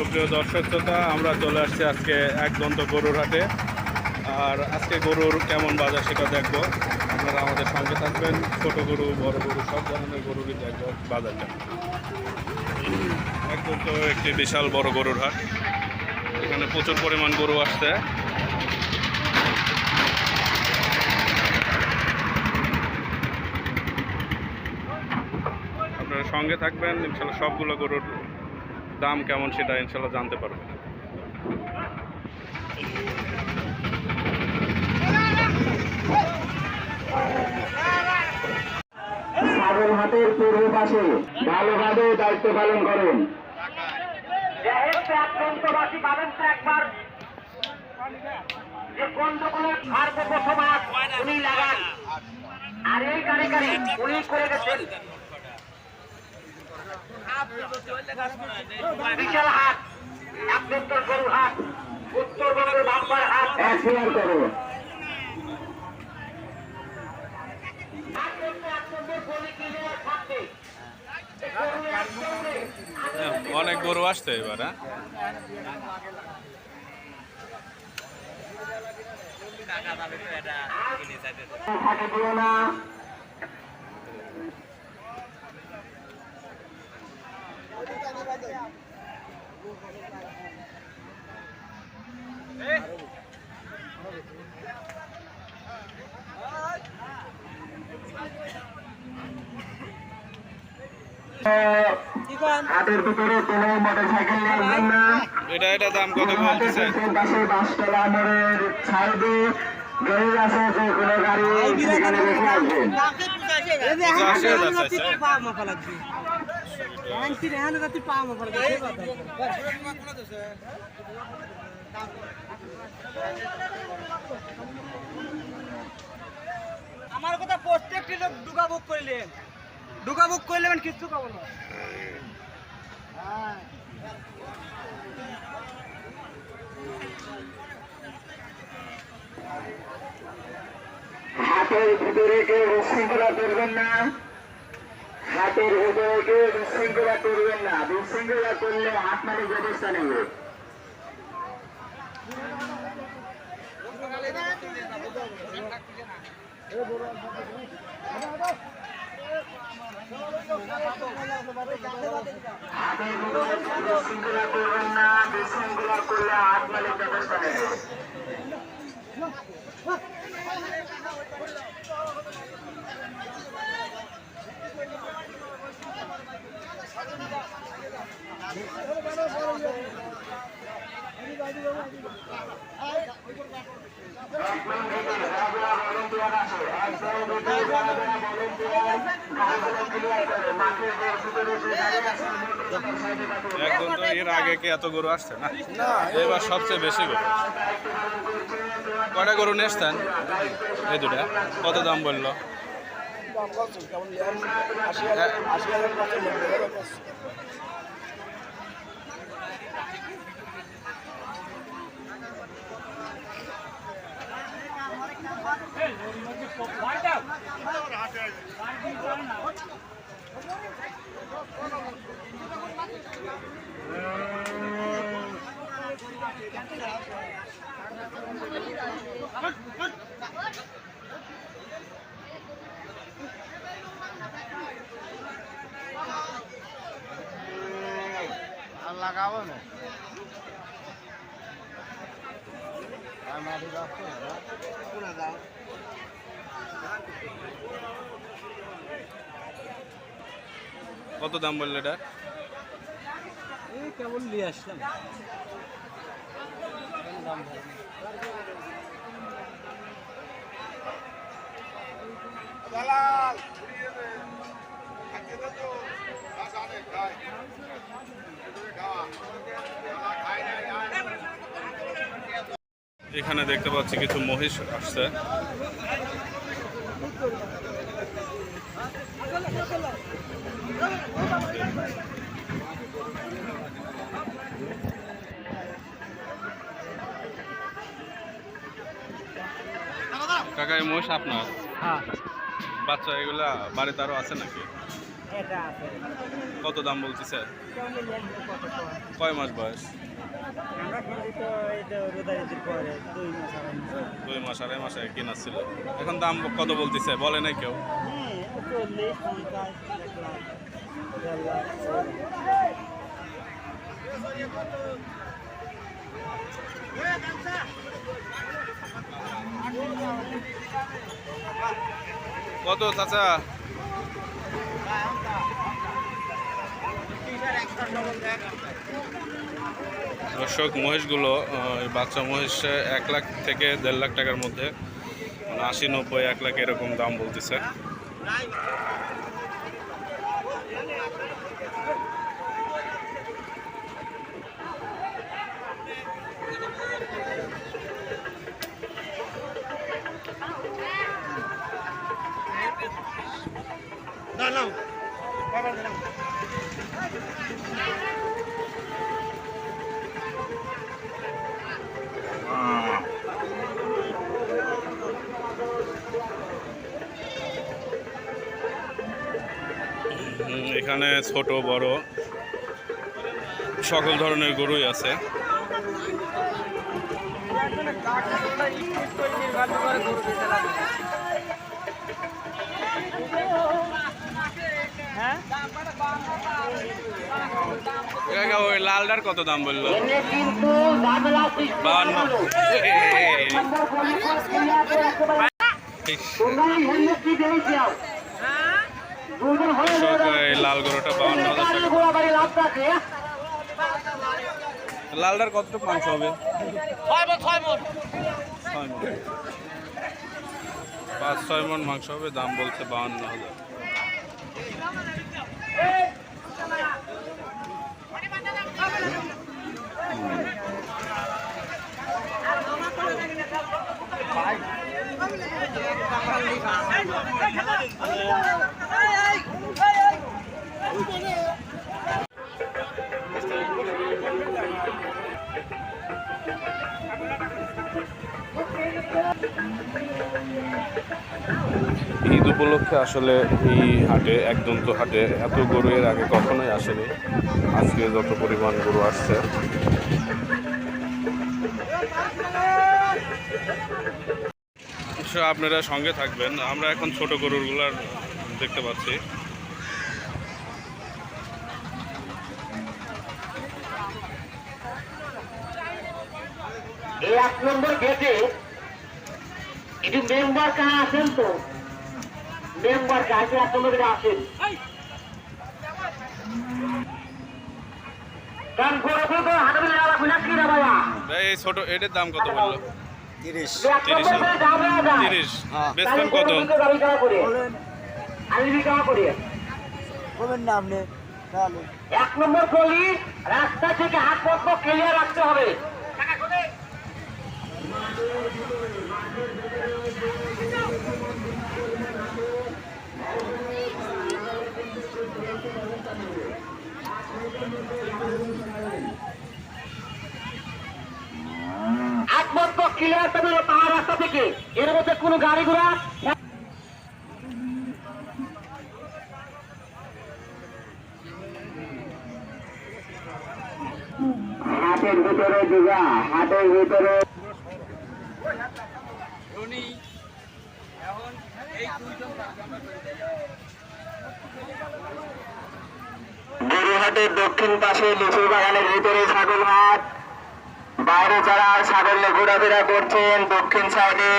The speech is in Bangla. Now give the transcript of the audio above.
সুপ্রিয় দর্শক শ্রোতা, আমরা চলে আসছি আজকে একদন্ত গরুর হাটে। আর আজকে গরুর কেমন বাজার সেটা দেখব। আপনারা আমাদের সঙ্গে থাকবেন। ছোট গরু, বড় গরু, সব ধরনের গরুরই দেখব বাজারটা। একদন্ত একটি বিশাল বড় গরুর হাট। এখানে প্রচুর পরিমাণ গরু আসছে। আপনারা সঙ্গে থাকবেন সবগুলো গরুর দাম কেমন সেটা ইনশাল্লাহ জানতে পারবেন হাটের পূর্ব পাশে ভালোভাবে দায়িত্ব পালন করুন। একবার যে গন্ডগোলের উনি লাগান। আর এই গাড়ি উনি করে গেছেন। বিশাল হাট আভ্যন্তর গরু হাট উত্তরবঙ্গের বাম্পার হাট। শেয়ার অনেক গরু আসছে এবার হ্যাঁ? ভিতরে কোনো নেবেন না? এটা এটা দাম কত বলতেছে পাশে বাসতলা মোড়ের সাইডে গাড়ি আছে। যে কোনো গাড়ি সেখানে রেখে আসবেন পঁচাশি হাজার চাইছে আমার কথা প্রত্যেকটি লোক ডুকা বুক করলেন। ডুকা বুক করলেন কিচ্ছু পাবো না। হাতের ভিতরে কেউ বিশৃঙ্খলা করবেন না। হাতের ভিতরে কেউ বিশৃঙ্খলা করবেন না। বিশৃঙ্খলা করলে হাত মারি ব্যবস্থা নেবে। হাতের ভিতরে কেউ বিশৃঙ্খলা করবেন না বিশৃঙ্খলা করলে হাত মারি ব্যবস্থা নেবে একদম তো এর আগে কি এত গরু আসছে না? এবার সবচেয়ে বেশি গরু। কয়টা গরু নেসতেন এই দুটা। কত দাম বলল? লাগাবো না কত দাম বলল এটা? এই কেবল নিয়ে আসলাম। এখানে দেখতে পাচ্ছি কিছু মহিষ আসছে। কাকা এই মহিষ আপনার? হ্যাঁ। বাচ্চা এগুলা বাড়িতে আরও আছে নাকি? কত দাম কত কম? কয় মাস বয়স? দুই মাস আড়াই মাস। কিনা ছিল। এখন দাম কত বলতেছে? বলে নাই কেউ। হ্যাঁ কত চাচা? দর্শক, মহিষগুলো বাচ্চা মহিষ এক লাখ থেকে দেড় লাখ টাকার মধ্যে মানে আশি, নব্বই, এক লাখ এরকম দাম বলতেছে। এখানে ছোট বড় সকল ধরনের গরুই আছে। ওই লালটার কত দাম বলল? লাল গরুটা বাউন্ন হাজার টাকা। লালটার কতটুকু মাংস হবে? পাঁচ ছয় মন মাংস হবে দাম বলছে বাহান্ন হাজার। ঈদ উপলক্ষে আসলে এই হাটে একদন্ত হাটে, এত গরু এর আগে কখনোই আসেনি। আজকে যত পরিমাণ গরু আসছে। আপনারা সঙ্গে থাকবেন। আমরা এখন ছোট গরুগুলার দেখতে পাচ্ছি। এই এক নম্বর গেটে একটু মেম্বার কারা আছেন তো? মেম্বার কাছে এক নম্বর গেটে আসেন। ছোট এটার দাম কত বলল? তিরিশ। তিরিশ। হ্যাঁ। কত? না আপনি। এক নম্বর গলি রাস্তা থেকে হাত পথ ক্লিয়ার রাখতে হবে। একমাত্র ক্লিয়ার পাহাড় রাস্তা থেকে। এর মধ্যে কোনো গাড়ি ঘোড়া? হাটের ভিতরে দিঘা হাটের ভিতরে গরুহাটের দক্ষিণ পাশে লিচু বাগানের ভিতরে ছাগল হাট বাইরে যারা ছাগল ঘোরাফেরা করছেন, দক্ষিণ সাইডে